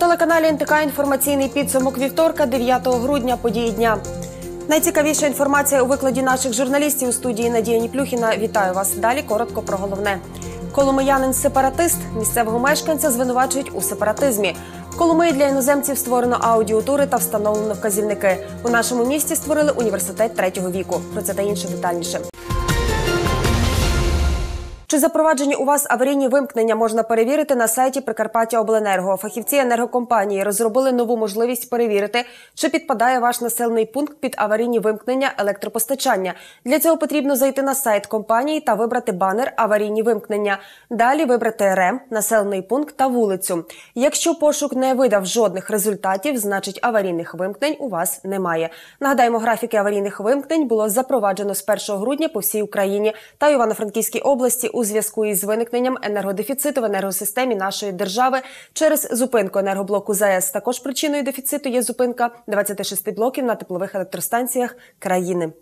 На телеканалі НТК інформаційний підсумок вівторка, 9 грудня, події дня. Найцікавіша інформація у викладі наших журналістів у студії Надія Ніплюхіна. Вітаю вас. Далі коротко про головне. Коломиянин сепаратист місцевого мешканця звинувачують у сепаратизмі. В Коломиї для іноземців створено аудіотури та встановлено вказівники. У нашому місті створили університет третього віку. Про це та інше детальніше. Чи запроваджені у вас аварійні вимкнення можна перевірити на сайті Прикарпаття Обленерго? Фахівці енергокомпанії розробили нову можливість перевірити, чи підпадає ваш населений пункт під аварійні вимкнення електропостачання. Для цього потрібно зайти на сайт компанії та вибрати банер Аварійні вимкнення. Далі вибрати РЕМ, населений пункт та вулицю. Якщо пошук не видав жодних результатів, значить аварійних вимкнень у вас немає. Нагадаємо, графіки аварійних вимкнень було запроваджено з 1 грудня по всій Україні та Івано-Франківській області у зв'язку із виникненням енергодефіциту в енергосистемі нашої держави через зупинку енергоблоку ЗАЕС. Також причиною дефіциту є зупинка 26 блоків на теплових електростанціях країни.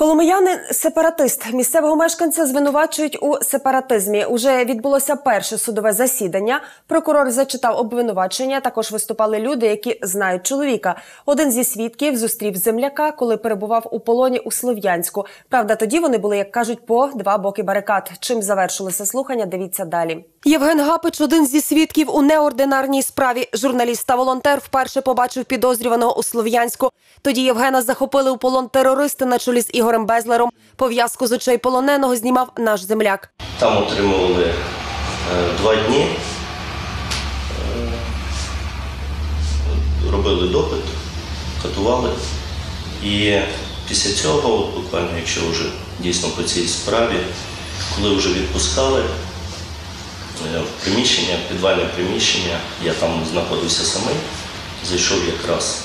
Коломиянин сепаратист місцевого мешканця звинувачують у сепаратизмі. Уже відбулося перше судове засідання. Прокурор зачитав обвинувачення. Також виступали люди, які знають чоловіка. Один зі свідків зустрів земляка, коли перебував у полоні у Слов'янську. Правда, тоді вони були, як кажуть, по два боки барикад. Чим завершилися слухання? Дивіться далі. Євген Гапич, один зі свідків у неординарній справі. Журналіст та волонтер вперше побачив підозрюваного у Слов'янську. Тоді Євгена захопили у полон терористи на чолі з Ігорем Безлером. Пов'язку з очей полоненого знімав наш земляк. Там отримували е, два дні, Е, робили допит, катували. І після цього, буквально, якщо вже дійсно по цій справі, коли вже відпускали е, в приміщення, в підвальне приміщення, я там знаходився самий, зайшов якраз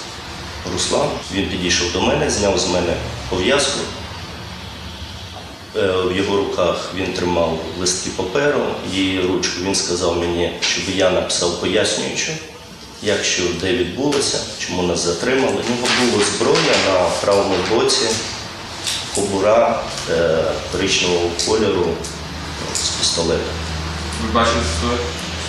Руслан, він підійшов до мене, зняв з мене пов'язку. Е, В його руках він тримав листки паперу і ручку. Він сказав мені, щоб я написав пояснюючи, як що де відбулося, чому нас затримали. У нього була зброя на правому боці, кобура е, коричневого кольору з пістолета. Ви бачили пістолет?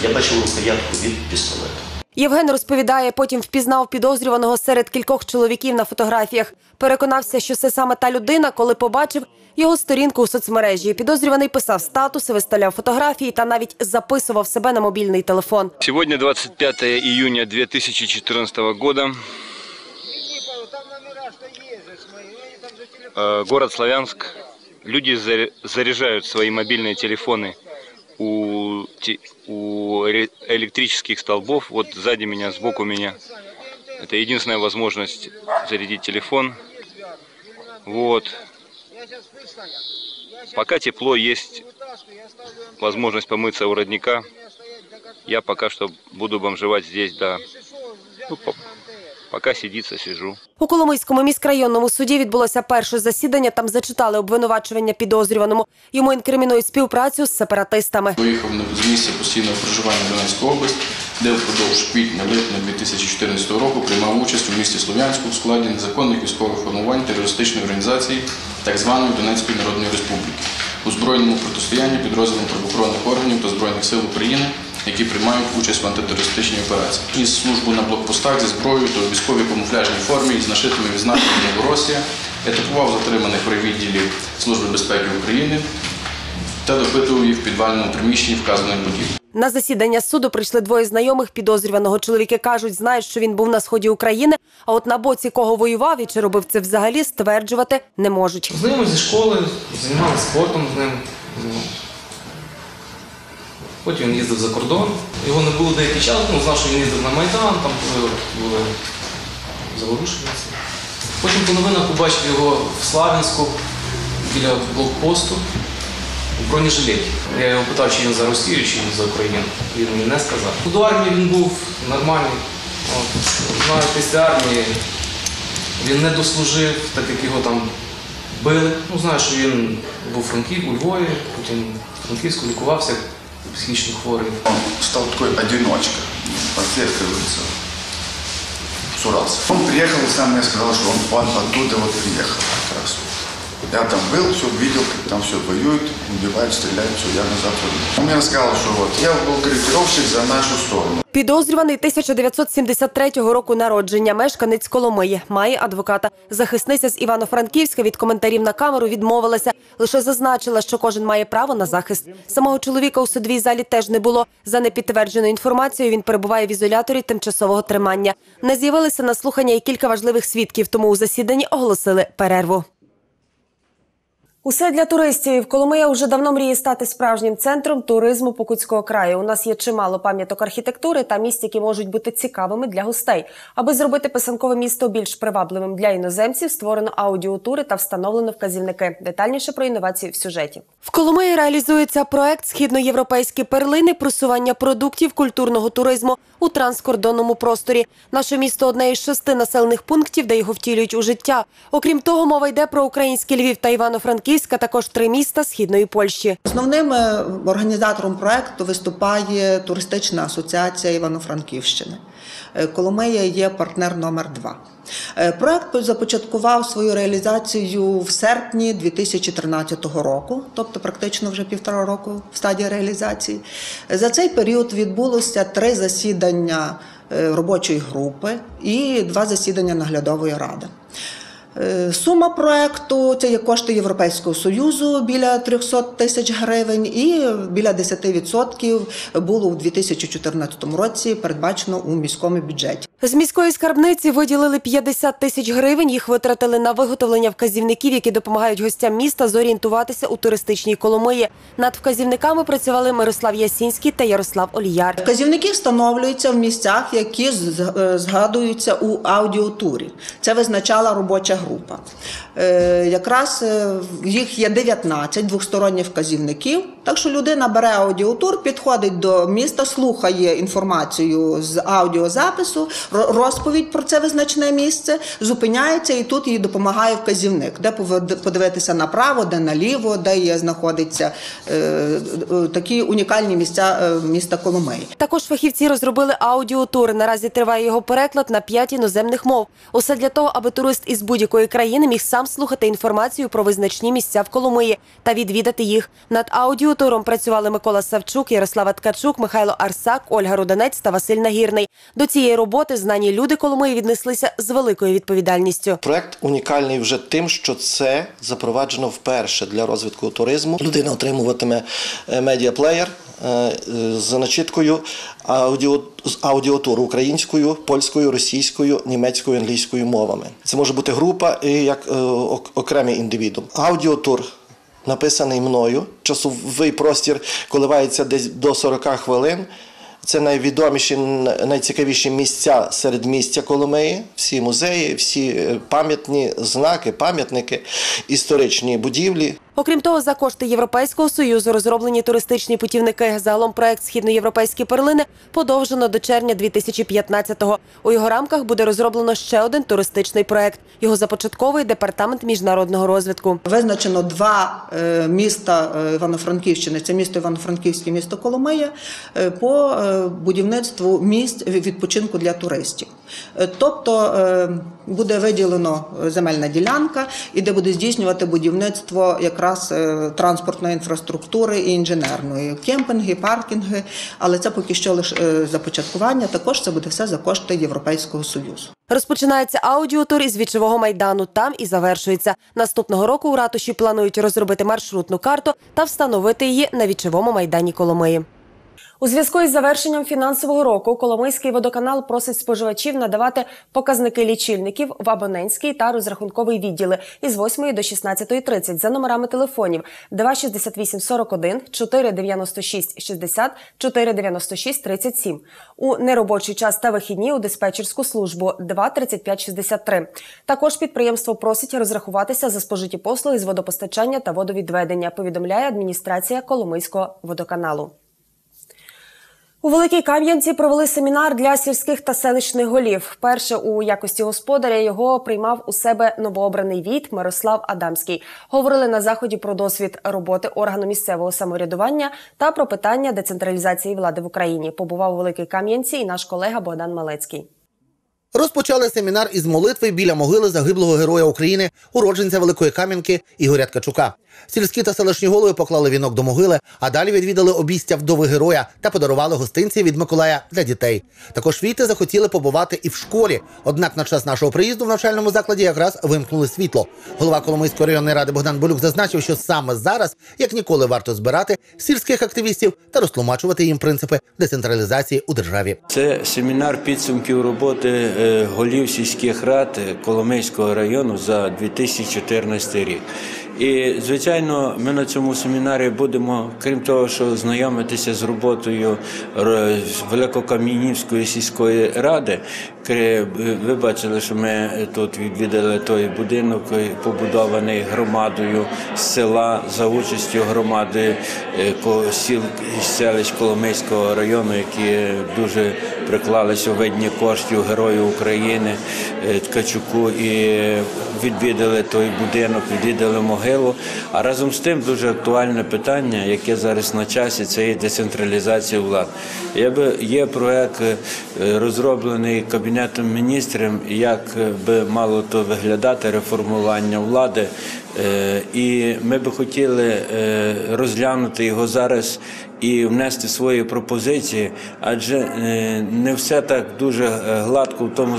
Я бачив рукоятку від пістолета. Євген розповідає, потім впізнав підозрюваного серед кількох чоловіків на фотографіях. Переконався, що це саме та людина, коли побачив його сторінку у соцмережі. Підозрюваний писав статуси, виставляв фотографії та навіть записував себе на мобільний телефон. Сегодня 25 июня 2014 года. Э, Город Славянск. Люди заря- заряжают свои мобильные телефоны У, у электрических столбов. Вот сзади меня, сбоку меня. Это единственная возможность зарядить телефон. Вот. Пока тепло, есть возможность помыться у родника. Я пока что буду бомжевать здесь, да. Ну, по- пока сидится, сижу. У Коломийському міськрайонному суді відбулося перше засідання. Там зачитали обвинувачування підозрюваному. Йому інкримінують співпрацю з сепаратистами. Виїхав на- з місця постійного проживання в Донецьку область, де впродовж квітня-липня 2014 року приймав участь у місті Слов'янську в складі незаконних військових формувань терористичної організації так званої Донецької Народної Республіки у збройному протистоянні підрозділам правоохоронних органів та Збройних сил України, які приймають участь в антитерористичній операції. Із службу на блокпостах зі зброєю та у військовій камуфляжній формі із нашитими відзнаками Новоросія, етапував затриманих при відділі Служби безпеки України та допитував їх в підвальному приміщенні вказаної будівлі. На засідання суду прийшли двоє знайомих підозрюваного. Чоловіки кажуть, знають, що він був на сході України. А от на боці кого воював і чи робив це взагалі, стверджувати не можуть. Знайомі зі школи, займалися спортом з ним. Потім він їздив за кордон. Його не було деякий час, ну, знав, що він їздив на Майдан, там були, були заворушення. Потім по новинах побачив його в Славянську біля блокпосту у бронежилеті. Я його питав, чи він за Росію, чи він за Україну. Він мені не сказав. До армії він був нормальний. Знаю, після армії він не дослужив, так як його там били. Ну, знаю, що він був Франків, у Львові, потім в Франківську лікувався, психічно хворий. Он стал такой одиночкой, подсвечивается. Сурался. Он приехал и сам мне сказал, что он, он оттуда вот приехал. Я там был, все видел, как там все воюют, убивают, стреляют, все, я назад вернулся. Он мне рассказал, что вот я был корректировщик за нашу сторону. Підозрюваний 1973 року народження, мешканець Коломиї, має адвоката. Захисниця з Івано-Франківська від коментарів на камеру відмовилася. Лише зазначила, що кожен має право на захист. Самого чоловіка у судовій залі теж не було. За непідтвердженою інформацією, він перебуває в ізоляторі тимчасового тримання. Не з'явилися на слухання і кілька важливих свідків, тому у засіданні оголосили перерву. Усе для туристів. Коломия вже давно мріє стати справжнім центром туризму Покутського краю. У нас є чимало пам'яток архітектури та місць, які можуть бути цікавими для гостей. Аби зробити писанкове місто більш привабливим для іноземців, створено аудіотури та встановлено вказівники. Детальніше про інновації в сюжеті. В Коломиї реалізується проект Східноєвропейські перлини просування продуктів культурного туризму у транскордонному просторі. Наше місто одне із шести населених пунктів, де його втілюють у життя. Окрім того, мова йде про український Львів та Івано-Франківськ, а також три міста східної Польщі. Основним е, організатором проекту виступає туристична асоціація Івано-Франківщини. Е, Коломия є партнер номер два. Е, Проект започаткував свою реалізацію в серпні 2013 року, тобто практично вже півтора року в стадії реалізації. За цей період відбулося три засідання робочої групи і два засідання наглядової ради. Е, Сума проекту це є кошти Європейського союзу біля 300 тисяч гривень, і біля 10% було у 2014 році передбачено у міському бюджеті. З міської скарбниці виділили 50 тисяч гривень. Їх витратили на виготовлення вказівників, які допомагають гостям міста зорієнтуватися у туристичній Коломиї. Над вказівниками працювали Мирослав Ясінський та Ярослав Оліяр. Вказівники встановлюються в місцях, які е, згадуються у аудіотурі. Це визначала робоча група. Е, Якраз е, їх є 19 двосторонніх вказівників. Так що людина бере аудіотур, підходить до міста, слухає інформацію з аудіозапису, розповідь про це визначне місце, зупиняється і тут їй допомагає вказівник, де подивитися направо, де наліво, де є знаходиться е, такі унікальні місця міста Коломиї. Також фахівці розробили аудіотур. Наразі триває його переклад на п'ять іноземних мов. Усе для того, аби турист із будь-якої країни міг сам слухати інформацію про визначні місця в Коломиї та відвідати їх. Над аудіотуром працювали Микола Савчук, Ярослава Ткачук, Михайло Арсак, Ольга Руданець та Василь Нагірний. До цієї роботи знані люди Коломиї віднеслися з великою відповідальністю. Проект унікальний вже тим, що це запроваджено вперше для розвитку туризму. Людина отримуватиме е, медіаплеєр з начіткою аудіо, аудіотуру українською, польською, російською, німецькою, англійською мовами. Це може бути група і як е, ок- окремий індивідум. Аудіотур написаний мною. Часовий простір коливається десь до 40 хвилин. Це найвідоміші, найцікавіші місця серед місця Коломиї, всі музеї, всі е, пам'ятні знаки, пам'ятники, історичні будівлі. Окрім того, за кошти Європейського союзу розроблені туристичні путівники. Загалом проект Східноєвропейські перлини подовжено до червня 2015-го. У його рамках буде розроблено ще один туристичний проект. Його започатковує департамент міжнародного розвитку. Визначено два е, міста е, Івано-Франківщини. Це місто Івано-Франківське, місто Коломия, е, по будівництву місць відпочинку для туристів. Тобто буде виділено земельна ділянка, і де буде здійснювати будівництво якраз е, транспортної інфраструктури і інженерної кемпінги, паркінги. Але це поки що лише е, започаткування. Також це буде все за кошти Європейського союзу. Розпочинається аудіотур із вічового майдану. Там і завершується. Наступного року у ратуші планують розробити маршрутну карту та встановити її на вічовому майдані Коломиї. У зв'язку із завершенням фінансового року Коломийський водоканал просить споживачів надавати показники лічильників в абонентський та розрахунковий відділи із 8 до 16.30 за номерами телефонів 268 41 496 60 496 37. У неробочий час та вихідні у диспетчерську службу 2 35 63. Також підприємство просить розрахуватися за спожиті послуги з водопостачання та водовідведення, повідомляє адміністрація Коломийського водоканалу. У Великій Кам'янці провели семінар для сільських та селищних голів. Перше у якості господаря його приймав у себе новообраний від Мирослав Адамський. Говорили на заході про досвід роботи органу місцевого самоврядування та про питання децентралізації влади в Україні. Побував у Великій Кам'янці і наш колега Богдан Малецький. Розпочали семінар із молитви біля могили загиблого героя України, уродженця Великої Кам'янки Ігоря Ткачука. Сільські та селищні голови поклали вінок до могили, а далі відвідали обістя вдови героя та подарували гостинці від Миколая для дітей. Також війти захотіли побувати і в школі. Однак на час нашого приїзду в навчальному закладі якраз вимкнули світло. Голова Коломийської районної ради Богдан Болюк зазначив, що саме зараз, як ніколи, варто збирати сільських активістів та розтлумачувати їм принципи децентралізації у державі. Це семінар підсумків роботи е, голів сільських рад Коломийського району за 2014 рік. І, звичайно, ми на цьому семінарі будемо, крім того, що знайомитися з роботою Великокам'янівської сільської ради. Ви бачили, що ми тут відвідали той будинок, побудований громадою села за участю громади е, сіл селищ Коломийського району, які дуже приклалися у видні коштів Герою України е, Ткачуку і відвідали той будинок, відвідали могилу. А разом з тим дуже актуальне питання, яке зараз на часі, це є децентралізація би є проект е, розроблений кабінетом міністрів, як е, би мало то виглядати реформування влади. Е, І ми би хотіли розглянути його зараз і внести свої пропозиції, адже е, не все так дуже е, гладко в тому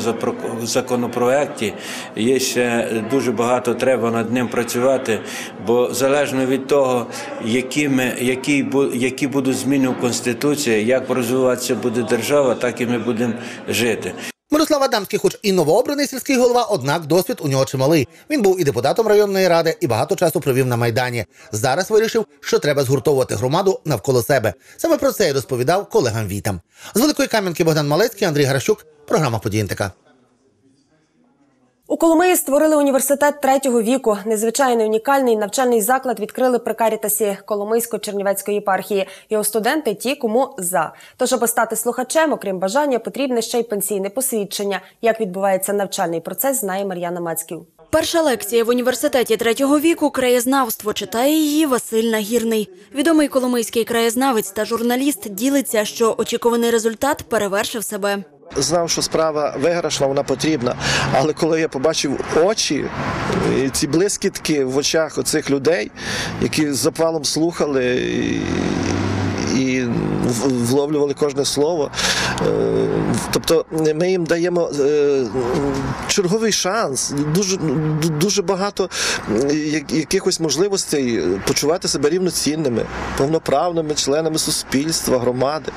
законопроекті. Є ще дуже багато треба над ним працювати, бо залежно від того, які, ми, які, які будуть зміни в Конституції, як розвиватися буде держава, так і ми будемо жити. Мирослав Адамський, хоч і новообраний сільський голова, однак досвід у нього чималий. Він був і депутатом районної ради, і багато часу провів на майдані. Зараз вирішив, що треба згуртовувати громаду навколо себе. Саме про це я розповідав колегам Вітам. З Великої Кам'янки Богдан Малецький, Андрій Гращук. Програма «Події НТК». У Коломиї створили університет третього віку. Незвичайний унікальний навчальний заклад відкрили при Карітасі Коломийсько-Чернівецької єпархії. Його студенти ті, кому за. Тож, аби стати слухачем, окрім бажання, потрібне ще й пенсійне посвідчення. Як відбувається навчальний процес, знає Мар'яна Мацьків. Перша лекція в університеті третього віку краєзнавство читає її Василь Нагірний. Відомий коломийський краєзнавець та журналіст ділиться, що очікуваний результат перевершив себе. Знав, що справа виграшна, вона потрібна. Але коли я побачив очі, і ці блискітки в очах оцих людей, які з запалом слухали і, вловлювали кожне слово. е, Тобто ми їм даємо е, черговий шанс, дуже, дуже багато е, якихось можливостей почувати себе рівноцінними, повноправними членами суспільства, громади.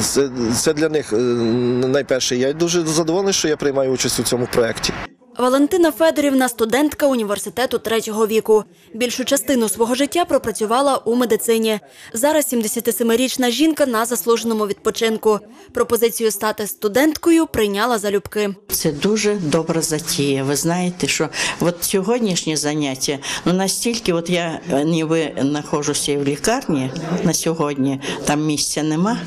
Це, для них е, найперше. Я дуже задоволений, що я приймаю участь у цьому проєкті. Валентина Федорівна студентка університету третього віку. Більшу частину свого життя пропрацювала у медицині. Зараз 77-річна жінка на заслуженому відпочинку. Пропозицію стати студенткою прийняла залюбки. Це дуже добра затія. Ви знаєте, що от сьогоднішнє заняття, ну настільки, от я е, ніби знаходжуся в лікарні на сьогодні, там місця нема.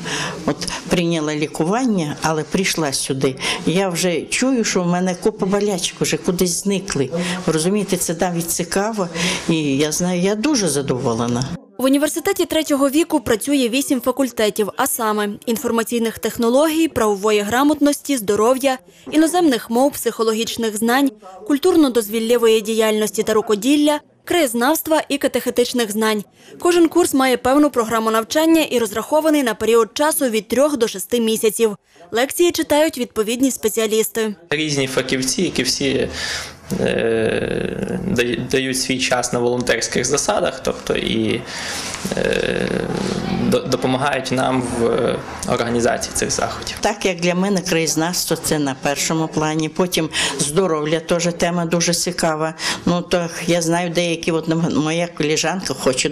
От прийняла лікування, але прийшла сюди. Я вже чую, що в мене купа болячок вже кудись зникли. Розумієте, це навіть цікаво, і я знаю, я дуже задоволена. В університеті третього віку працює вісім факультетів, а саме інформаційних технологій, правової грамотності, здоров'я, іноземних мов, психологічних знань, культурно-дозвіллєвої діяльності та рукоділля, краєзнавства і катехетичних знань. Кожен курс має певну програму навчання і розрахований на період часу від трьох до шести місяців. Лекції читають відповідні спеціалісти. різні фахівці, які всі е, дають- свій час на волонтерських засадах, тобто і е, допомагають нам в е, організації цих заходів. Так як для мене краєзнавство це на першому плані. Потім здоров'я теж тема дуже цікава. Ну то я знаю, деякі, от моя коліжанка хоче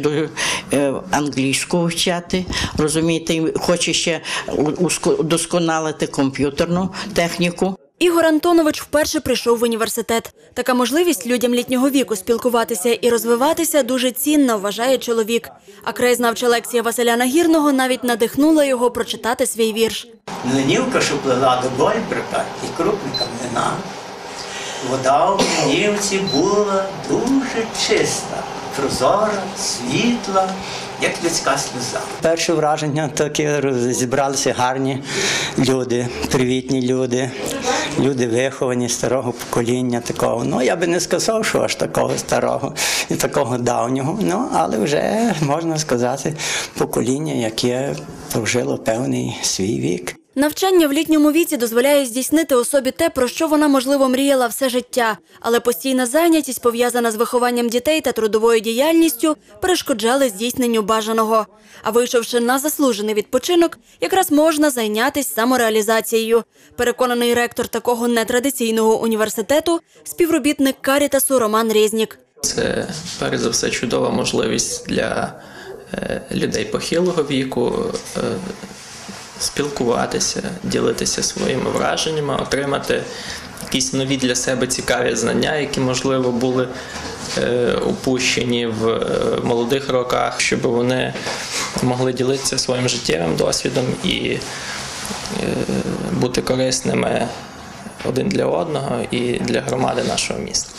е, англійську вивчати, розумієте, хоче ще удосконалити комп'ютерну техніку. Ігор Антонович вперше прийшов в університет. Така можливість людям літнього віку спілкуватися і розвиватися дуже цінна, вважає чоловік. А краєзнавча лекція Василя Нагірного навіть надихнула його прочитати свій вірш. Млинівка, що плила до Гольберга і крупника млина. Вода у млинівці була дуже чиста, прозора, світла, як людська сльоза. Перше враження таке зібралися гарні люди, привітні люди. люди виховані старого покоління такого. Ну я би не сказав, що аж такого старого і такого давнього. Ну але вже можна сказати, покоління, яке прожило певний свій вік. Навчання в літньому віці дозволяє здійснити особі те, про що вона, можливо, мріяла все життя. Але постійна зайнятість, пов'язана з вихованням дітей та трудовою діяльністю, перешкоджали здійсненню бажаного. А вийшовши на заслужений відпочинок, якраз можна зайнятися самореалізацією. Переконаний ректор такого нетрадиційного університету, співробітник Карітасу Роман Резнік. Це перш за все чудова можливість для е, людей похилого віку е, спілкуватися, ділитися своїми враженнями, отримати якісь нові для себе цікаві знання, які, можливо, були е, упущені в е, молодих роках, щоб вони могли ділитися своїм життєвим досвідом і е, бути корисними один для одного і для громади нашого міста.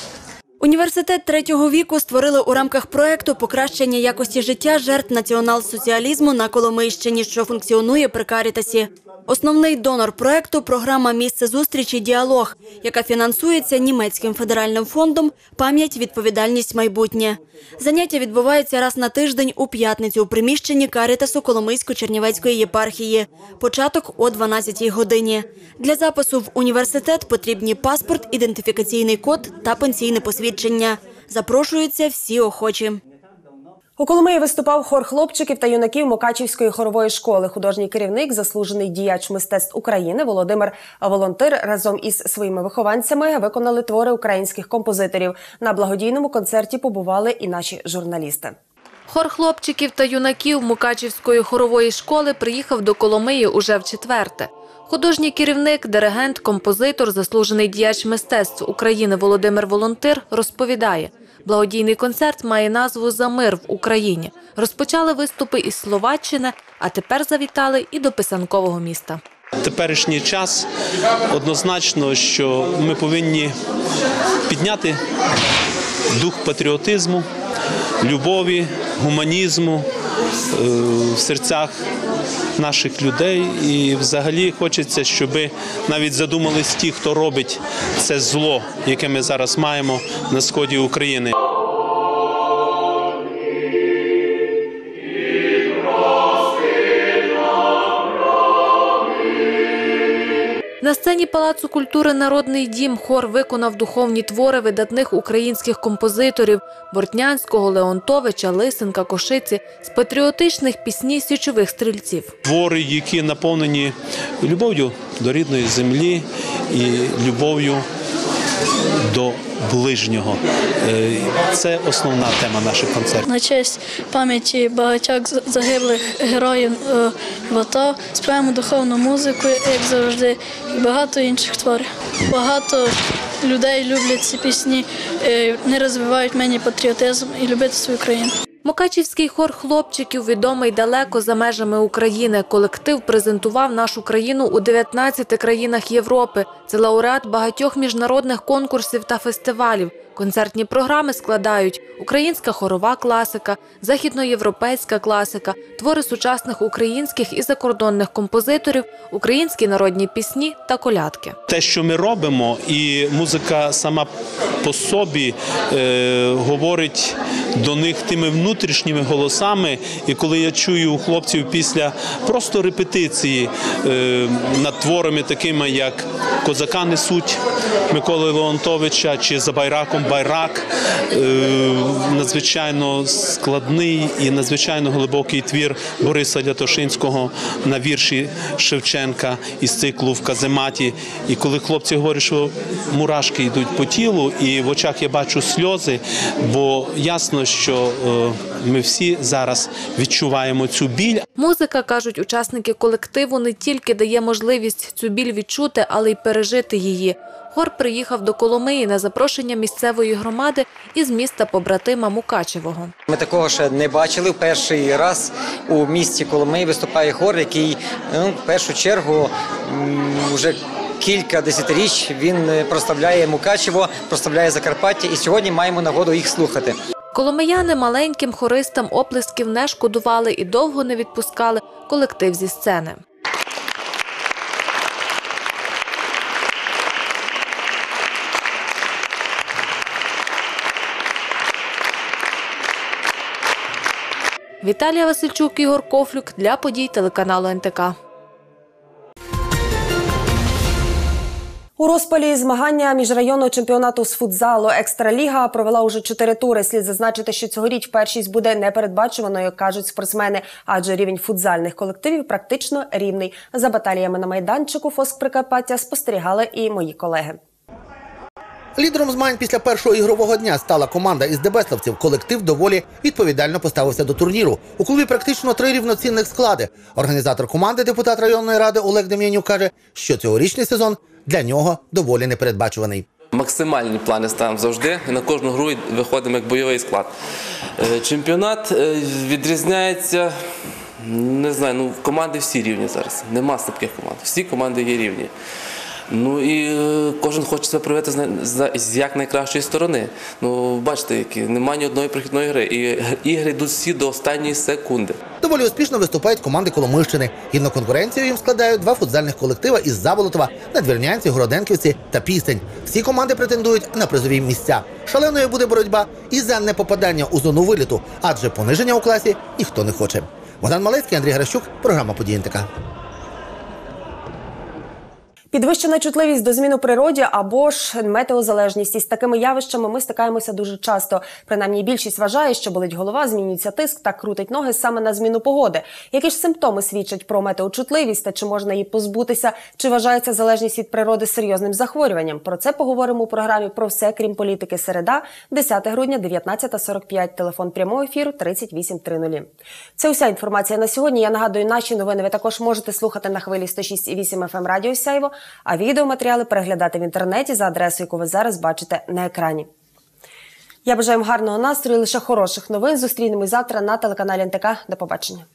Університет третього віку створили у рамках проекту покращення якості життя жертв націонал-соціалізму на Коломийщині, що функціонує при Карітасі. Основний донор проекту програма Місце зустрічі Діалог, яка фінансується німецьким федеральним фондом Пам'ять, відповідальність, майбутнє. Заняття відбуваються раз на тиждень у п'ятницю у приміщенні Карітасу Коломийсько-Чернівецької єпархії. Початок о 12-й годині. Для запису в університет потрібні паспорт, ідентифікаційний код та пенсійне посвідчення. Запрошуються всі охочі. У Коломиї виступав хор хлопчиків та юнаків Мукачівської хорової школи. Художній керівник, заслужений діяч мистецтв України Володимир Волонтир разом із своїми вихованцями виконали твори українських композиторів. На благодійному концерті побували і наші журналісти. Хор хлопчиків та юнаків Мукачівської хорової школи приїхав до Коломиї уже в четверте. Художній керівник, диригент, композитор, заслужений діяч мистецтв України Володимир Волонтир розповідає, благодійний концерт має назву «За мир в Україні». Розпочали виступи із Словаччини, а тепер завітали і до писанкового міста. теперішній час однозначно, що ми повинні підняти дух патріотизму, любові, гуманізму е, в серцях наших людей. І взагалі хочеться, щоб навіть задумались ті, хто робить це зло, яке ми зараз маємо на сході України. На сцені Палацу культури Народний дім хор виконав духовні твори видатних українських композиторів Бортнянського, Леонтовича, Лисенка, Кошиці з патріотичних пісні січових стрільців. Твори, які наповнені любов'ю до рідної землі і любов'ю до ближнього. Е, Це основна тема наших концертів. На честь пам'яті багатьох загиблих героїв е, в АТО співаємо духовну музику, як завжди, і багато інших творів. Багато людей люблять ці пісні, е, не розвивають мені патріотизм і любити свою країну. Мукачівський хор хлопчиків відомий далеко за межами України. Колектив презентував нашу країну у 19 країнах Європи. Це лауреат багатьох міжнародних конкурсів та фестивалів. Концертні програми складають українська хорова класика, західноєвропейська класика, твори сучасних українських і закордонних композиторів, українські народні пісні та колядки. Те, що ми робимо, і музика сама по собі е, говорить до них тими внутрішніми голосами. І коли я чую у хлопців після просто репетиції е, над творами, такими як Козака несуть Миколи Леонтовича чи за байраком Байрак, е, надзвичайно складний і надзвичайно глибокий твір Бориса Лятошинського на вірші Шевченка із циклу в казематі. І коли хлопці говорять, що мурашки йдуть по тілу, і в очах я бачу сльози, бо ясно, що е, ми всі зараз відчуваємо цю біль. Музика, кажуть учасники колективу, не тільки дає можливість цю біль відчути, але й пережити її. Хор приїхав до Коломиї на запрошення місцевої громади із міста побратима Мукачевого. Ми такого ще не бачили. Перший раз у місті Коломиї виступає хор, який ну, в першу чергу вже кілька десятиріч він е, прославляє Мукачево, прославляє Закарпаття, і сьогодні маємо нагоду їх слухати. Коломияни маленьким хористам оплесків не шкодували і довго не відпускали колектив зі сцени. Віталія Васильчук, Ігор Кофлюк для подій телеканалу НТК. У розпалі змагання міжрайонного чемпіонату з футзалу Екстраліга провела уже чотири тури. Слід зазначити, що цьогоріч першість буде непередбачуваною, кажуть спортсмени, адже рівень футзальних колективів практично рівний. За баталіями на майданчику Фоск Прикарпаття спостерігали і мої колеги. Лідером змагань після першого ігрового дня стала команда із дебеславців. Колектив доволі відповідально поставився до турніру. У клубі практично три рівноцінних склади. Організатор команди, депутат районної ради Олег Дем'янюк каже, що цьогорічний сезон для нього доволі непередбачуваний. Максимальні плани ставимо завжди. І на кожну гру виходимо як бойовий склад. Е, Чемпіонат е, відрізняється. Не знаю, ну команди всі рівні зараз. Нема слабких команд. Всі команди є рівні. Ну і е, кожен хоче себе проявити з як найкращої сторони. Ну, бачите, які немає ні одної прохідної гри. І ігри йдуть всі до останньої секунди. Доволі успішно виступають команди Коломийщини. Гідну конкуренцію їм складають два футзальних колектива із Заболотова, Надвірнянці, Городенківці та Пістень. Всі команди претендують на призові місця. Шаленою буде боротьба і за непопадання у зону виліту, адже пониження у класі ніхто не хоче. Богдан Малецький, Андрій Гращук, програма «Події НТК». Підвищена чутливість до змін у природі або ж метеозалежність. Із такими явищами ми стикаємося дуже часто. Принаймні, більшість вважає, що болить голова, змінюється тиск та крутить ноги саме на зміну погоди. Які ж симптоми свідчать про метеочутливість та чи можна її позбутися? Чи вважається залежність від природи серйозним захворюванням? Про це поговоримо у програмі про все крім політики. Середа, 10 грудня, 19.45. Телефон прямого ефіру 3830. Це уся інформація на сьогодні. Я нагадую, наші новини ви також можете слухати на хвилі 106,8 FM Радіо Сяйво, а відеоматеріали переглядати в інтернеті за адресою, яку ви зараз бачите на екрані. Я бажаю вам гарного настрою, лише хороших новин. Зустрінемось завтра на телеканалі НТК. До побачення.